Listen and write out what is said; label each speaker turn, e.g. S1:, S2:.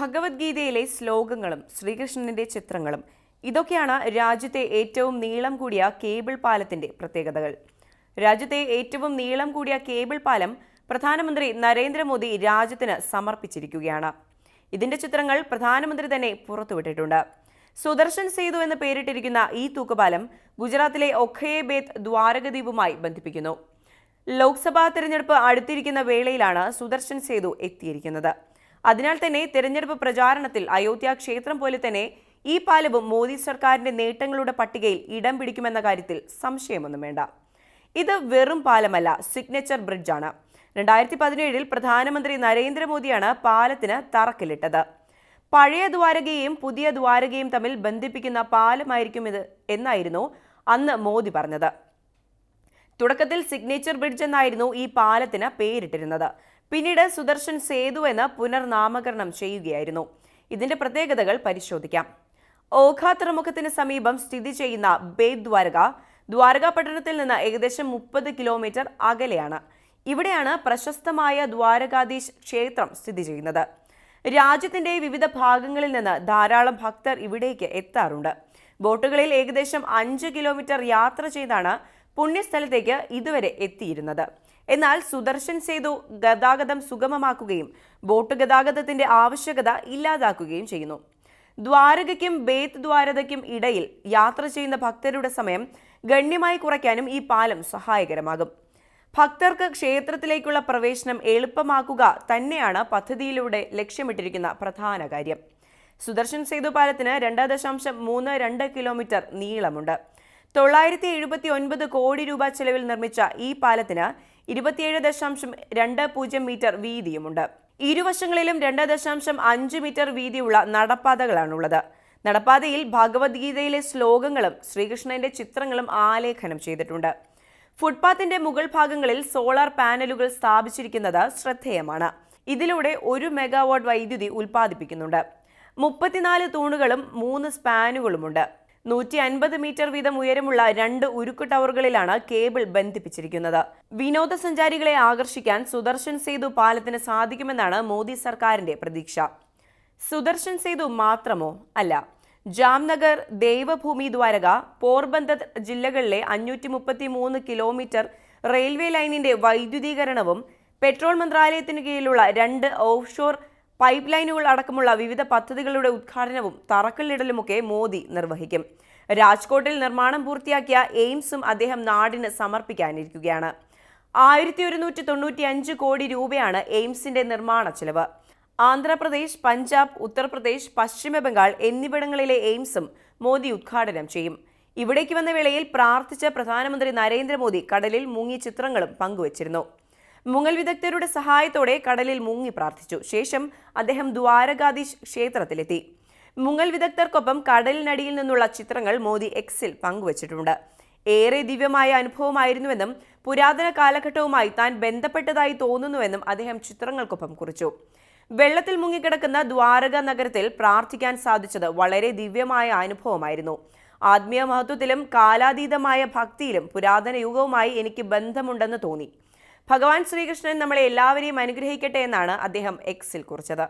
S1: ഭഗവത്ഗീതയിലെ ശ്ലോകങ്ങളും ശ്രീകൃഷ്ണന്റെ ചിത്രങ്ങളും. ഇതൊക്കെയാണ് രാജ്യത്തെ ഏറ്റവും നീളം കൂടിയ കേബിൾ പാലത്തിന്റെ പ്രത്യേകതകൾ. രാജ്യത്തെ ഏറ്റവും നീളം കൂടിയ കേബിൾ പാലം പ്രധാനമന്ത്രി നരേന്ദ്രമോദി രാജ്യത്തിന് സമർപ്പിച്ചിരിക്കുകയാണ്. ഇതിന്റെ ചിത്രങ്ങൾ പ്രധാനമന്ത്രി തന്നെ പുറത്തുവിട്ടിട്ടുണ്ട്. സുദർശൻ സേതു എന്ന് പേരിട്ടിരിക്കുന്ന ഈ തൂക്കുപാലം ഗുജറാത്തിലെ ഒഖയെ ബേത്ത് ദ്വാരകദ്വീപുമായി ബന്ധിപ്പിക്കുന്നു. ലോക്സഭാ തെരഞ്ഞെടുപ്പ് അടുത്തിരിക്കുന്ന വേളയിലാണ് സുദർശൻ സേതു എത്തിയിരിക്കുന്നത്. അതിനാൽ തന്നെ തെരഞ്ഞെടുപ്പ് പ്രചാരണത്തിൽ അയോധ്യ ക്ഷേത്രം പോലെ തന്നെ ഈ പാലവും മോദി സർക്കാരിന്റെ നേട്ടങ്ങളുടെ പട്ടികയിൽ ഇടം പിടിക്കുമെന്ന കാര്യത്തിൽ സംശയമൊന്നും വേണ്ട. ഇത് വെറും പാലമല്ല സിഗ്നേച്ചർ ബ്രിഡ്ജാണ് രണ്ടായിരത്തി പതിനേഴിൽ പ്രധാനമന്ത്രി നരേന്ദ്രമോദിയാണ് പാലത്തിന് തറക്കല്ലിട്ടത്. പഴയ ദ്വാരകയും പുതിയ ദ്വാരകയും തമ്മിൽ ബന്ധിപ്പിക്കുന്ന പാലമായിരിക്കും ഇത് എന്നായിരുന്നു അന്ന് മോദി പറഞ്ഞത്. തുടക്കത്തിൽ സിഗ്നേച്ചർ ബ്രിഡ്ജ് എന്നായിരുന്നു ഈ പാലത്തിന് പേരിട്ടിരുന്നത്. പിന്നീട് സുദർശൻ സേതു എന്ന് പുനർനാമകരണം ചെയ്യുകയായിരുന്നു. ഇതിന്റെ പ്രത്യേകതകൾ പരിശോധിക്കാം. ഓഖ തുറമുഖത്തിന് സമീപം സ്ഥിതി ചെയ്യുന്ന ബേദ് ദ്വാരക ദ്വാരക പട്ടണത്തിൽ നിന്ന് ഏകദേശം മുപ്പത് കിലോമീറ്റർ അകലെയാണ്. ഇവിടെയാണ് പ്രശസ്തമായ ദ്വാരകാധീശ് ക്ഷേത്രം സ്ഥിതി ചെയ്യുന്നത്. രാജ്യത്തിന്റെ വിവിധ ഭാഗങ്ങളിൽ നിന്ന് ധാരാളം ഭക്തർ ഇവിടേക്ക് എത്താറുണ്ട്. ബോട്ടുകളിൽ ഏകദേശം അഞ്ച് കിലോമീറ്റർ യാത്ര ചെയ്താണ് പുണ്യസ്ഥലത്തേക്ക് ഇതുവരെ എത്തിയിരുന്നത്. എന്നാൽ സുദർശൻ സേതു ഗതാഗതം സുഗമമാക്കുകയും ബോട്ട് ഗതാഗതത്തിന്റെ ആവശ്യകത ഇല്ലാതാക്കുകയും ചെയ്യുന്നു. ദ്വാരകയ്ക്കും ബേത്ത് ദ്വാരകയ്ക്കും ഇടയിൽ യാത്ര ചെയ്യുന്ന ഭക്തരുടെ സമയം ഗണ്യമായി കുറയ്ക്കാനും ഈ പാലം സഹായകരമാകും. ഭക്തർക്ക് ക്ഷേത്രത്തിലേക്കുള്ള പ്രവേശനം എളുപ്പമാക്കുക തന്നെയാണ് പദ്ധതിയിലൂടെ ലക്ഷ്യമിട്ടിരിക്കുന്ന പ്രധാന കാര്യം. സുദർശൻ സേതു പാലത്തിന് രണ്ട് ദശാംശം മൂന്ന് രണ്ട് കിലോമീറ്റർ നീളമുണ്ട്. തൊള്ളായിരത്തി എഴുപത്തി ഒൻപത് കോടി രൂപ ചെലവിൽ നിർമ്മിച്ച ഈ പാലത്തിന് ഇരുപത്തിയേഴ് ദശാംശം രണ്ട് പൂജ്യം മീറ്റർ വീതിയുമുണ്ട്. ഇരുവശങ്ങളിലും രണ്ട് ദശാംശം അഞ്ച് മീറ്റർ വീതിയുള്ള നടപ്പാതകളാണുള്ളത്. നടപ്പാതയിൽ ഭഗവത്ഗീതയിലെ ശ്ലോകങ്ങളും ശ്രീകൃഷ്ണന്റെ ചിത്രങ്ങളും ആലേഖനം ചെയ്തിട്ടുണ്ട്. ഫുട്പാത്തിന്റെ മുകൾ ഭാഗങ്ങളിൽ സോളാർ പാനലുകൾ സ്ഥാപിച്ചിരിക്കുന്നത് ശ്രദ്ധേയമാണ്. ഇതിലൂടെ ഒരു മെഗാവാട്ട് വൈദ്യുതി ഉൽപ്പാദിപ്പിക്കുന്നുണ്ട്. മുപ്പത്തിനാല് തൂണുകളും മൂന്ന് സ്പാനുകളുമുണ്ട്. നൂറ്റി അൻപത് മീറ്റർ വീതം ഉയരമുള്ള രണ്ട് ഉരുക്ക് ടവറുകളിലാണ് കേബിൾ ബന്ധിപ്പിച്ചിരിക്കുന്നത്. വിനോദസഞ്ചാരികളെ ആകർഷിക്കാൻ സുദർശൻ സേതു പാലത്തിന് സാധിക്കുമെന്നാണ് മോദി സർക്കാരിന്റെ പ്രതീക്ഷ. സുദർശൻ സേതു മാത്രമോ അല്ല ജാംനഗർ ദേവഭൂമി ദ്വാരക പോർബന്ദർ ജില്ലകളിലെ അഞ്ഞൂറ്റി മുപ്പത്തി മൂന്ന് കിലോമീറ്റർ റെയിൽവേ ലൈനിന്റെ വൈദ്യുതീകരണവും പെട്രോൾ മന്ത്രാലയത്തിന് കീഴിലുള്ള രണ്ട് ഓഫ് ഷോർ പൈപ്പ് ലൈനുകൾ അടക്കമുള്ള വിവിധ പദ്ധതികളുടെ ഉദ്ഘാടനവും തറക്കല്ലിടലുമൊക്കെ മോദി നിർവഹിക്കും. രാജ്കോട്ടിൽ നിർമ്മാണം പൂർത്തിയാക്കിയ എയിംസും അദ്ദേഹം നാടിന് സമർപ്പിക്കാനിരിക്കുകയാണ്. ആയിരത്തി ഒരുന്നൂറ്റി തൊണ്ണൂറ്റി അഞ്ച് കോടി രൂപയാണ് എയിംസിന്റെ നിർമ്മാണ ചെലവ്. ആന്ധ്രാപ്രദേശ് പഞ്ചാബ് ഉത്തർപ്രദേശ് പശ്ചിമ ബംഗാൾ എന്നിവിടങ്ങളിലെ എയിംസും മോദി ഉദ്ഘാടനം ചെയ്യും. ഇവിടേക്ക് വന്ന വേളയിൽ പ്രാർത്ഥിച്ച പ്രധാനമന്ത്രി നരേന്ദ്രമോദി കടലിൽ മുങ്ങി ചിത്രങ്ങളും പങ്കുവച്ചിരുന്നു. മുങ്ങൽ വിദഗ്ധരുടെ സഹായത്തോടെ കടലിൽ മുങ്ങി പ്രാർത്ഥിച്ചു. ശേഷം അദ്ദേഹം ദ്വാരകാധീശ് ക്ഷേത്രത്തിലെത്തി. മുങ്ങൽ വിദഗ്ധർക്കൊപ്പം കടലിനടിയിൽ നിന്നുള്ള ചിത്രങ്ങൾ മോദി എക്സിൽ പങ്കുവച്ചിട്ടുണ്ട്. ഏറെ ദിവ്യമായ അനുഭവമായിരുന്നുവെന്നും പുരാതന കാലഘട്ടവുമായി താൻ ബന്ധപ്പെട്ടതായി തോന്നുന്നുവെന്നും അദ്ദേഹം ചിത്രങ്ങൾക്കൊപ്പം കുറിച്ചു. വെള്ളത്തിൽ മുങ്ങിക്കിടക്കുന്ന ദ്വാരക നഗരത്തിൽ പ്രാർത്ഥിക്കാൻ സാധിച്ചത് വളരെ ദിവ്യമായ അനുഭവമായിരുന്നു. ആത്മീയ മഹത്വത്തിലും കാലാതീതമായ ഭക്തിയിലും പുരാതന യുഗവുമായി എനിക്ക് ബന്ധമുണ്ടെന്ന് തോന്നി. ഭഗവാൻ ശ്രീകൃഷ്ണൻ നമ്മളെ എല്ലാവരെയും അനുഗ്രഹിക്കട്ടെ എന്നാണ് അദ്ദേഹം എക്സിൽ കുറിച്ചത്.